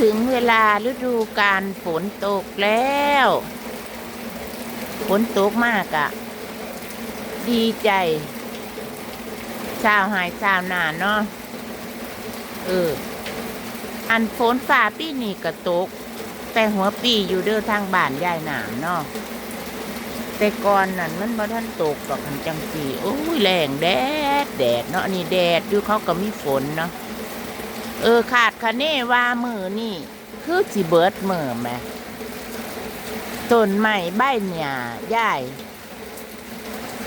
ถึงเวลาฤดูการฝนตกแล้ว ฝนตกมากอะดีใจชาวหายชาวนาเนาะเออ อันฝนฝ่าปีนี้ก็ตก แต่หัวปีอยู่เด้อทางบ้านยายหนามเนาะแต่ก่อนนั่นมันบ่ท่านตกดอกคันจังสีโอ้ยแรงแดดแดดเนาะอันนี่แดดอยู่เขาก็มีฝนเนาะ เออขาดคะเน่ว่ามือนี่ คือสิเบิดมือแหม่ต้นใหม่ใบเนี่ยย่าย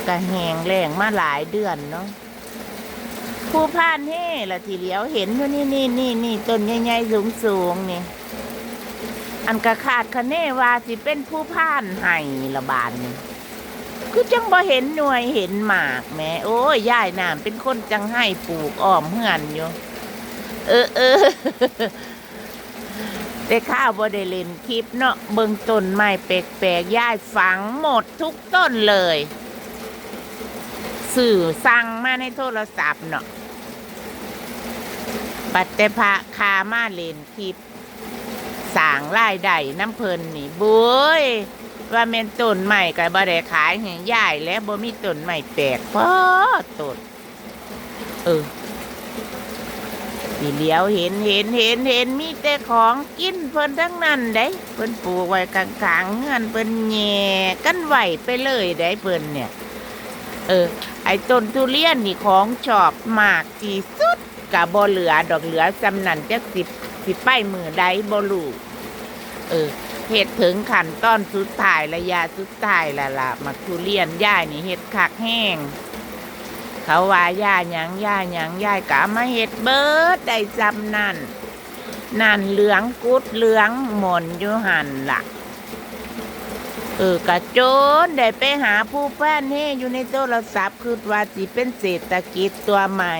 กะแหงแรงมาหลายเดือนเนาะผู้พ่านเฮ่ละทีเหลียวเห็นอยู่นี่นี่นี่นี่ต้นใหญ่ๆสูงสูงๆนี่ อันกระขาดคะเน่ว่าสิเป็นผู้พ่านให้ละบาดนี่คือจังบ่เห็นหน่วยเห็นหมากแม่โอ้ยย่ายน้ำเป็นคนจังให้ปลูกอ้อมเฮือนอยู่ เออเออได้ข้าวบ่ได้เล่นคลิปเนาะเบิ่งต้นไม้แปลกๆย่ายฝังหมดทุกต้นเลย สื่อสั่งมาในโทรศัพท์เนาะปัตเตพระคามาเล่นคลิปสางรายได้น้ำเพลินนี่บุ้ยว่าแม่นต้นใหม่ก็บ่ได้ขายให้ย่ายแล้วบ่มีต้นใหม่แปลกพอต้นเออ สีเหลียวเห็นเห็นเห็นเห็นมีแต่ของกินเพิ่นทั้งนั้นได้เพิ่นปลูกไว้กลางๆเงินเพิ่นแย่กันไหวไปเลยได้เพิ่นเนี่ย เออ ไอ้ต้นทุเรียนนี่ของชอบมากที่สุดกับบ่เหลือดอกเหลือจำนันจักสิบสิไปมือใดบ่รู้เออเฮ็ดถึงขันตอนสุดท้ายระยะสุดท้ายละละมักทุเรียนย่ายนี่เฮ็ดคักแห้ง เขาว่าย่าหยังย่าหยังย่ายกะมาเฮ็ดเบิดได้จำนั่นนั่นเหลืองกุดเหลืองหม่นอยู่หันล่ะเออกระโจนได้ไปหาผู้แป้นเฮอยู่ในโทรศัพท์คือว่าสิเป็นเศรษฐกิจตัวใหม่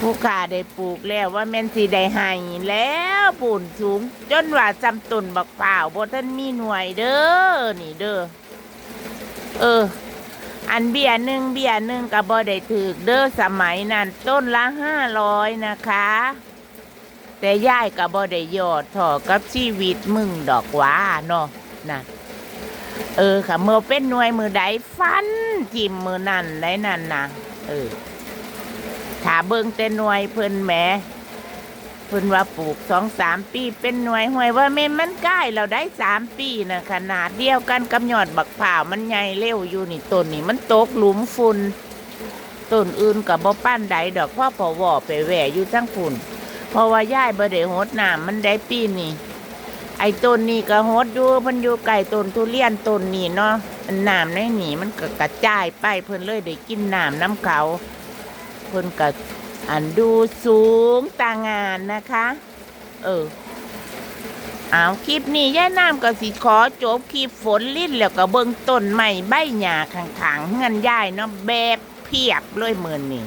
ผู้ขาได้ปลูกแล้วว่าแม่นสิได้ให้แล้วปุ่นสูง จนว่าจำตุนบักเปล่าบ่ท่านมีหน่วยเด้อนี่เด้อเออ อันเบียหนึ่งเบียหนึ่งกับบ่ได้ถือเด้อสมัยนั้นต้นละห้าร้อยนะคะ แต่ย่ายกับบ่ได้ยอดถอกับชีวิตมึงดอกว่าเนาะนะเออค่ะเมื่อเป็นหน่วยมือใดฟันจิมมือนั่นได้นั่นนะเออถ้าเบิ่งแต่หน่วยเพิ่นแหม เพิ่นว่าปลูกสองสามปีเป็นหน่วยห่วยว่าแม่นมันใกล้เราได้สามปีนะขนาดเดียวกันกับยอดบักเผามันใหญ่เร็วอยู่นี่ต้นนี่มันตกหลุมฝุ่นต้นอื่นกับบ่ปั้นใดดอกพ่อพอวอไปแหวอยู่ทั้งฝุ่นเพราะว่าย่ายบ่ได้โหดน้ำมันได้ปีนี่ไอ้ต้นนี่ก็โหดอยู่มันอยู่ไก่ต้นทุเรียนต้นนี่เนาะนน้ำในนี่มันก็กระจายไปเพิ่นเลยได้กินน้ำน้ำเขาเพิ่นก็ อันดูสูงตางานนะคะ เออเอาคลิปนี้ย่าน้ำก็สิขอจบคลิปฝนลิ้นแล้วก็เบิ่งต้นใหม่ใบหญ้าข้างๆเงินยายเนาะแบบเพียบเลยเหมือนนี่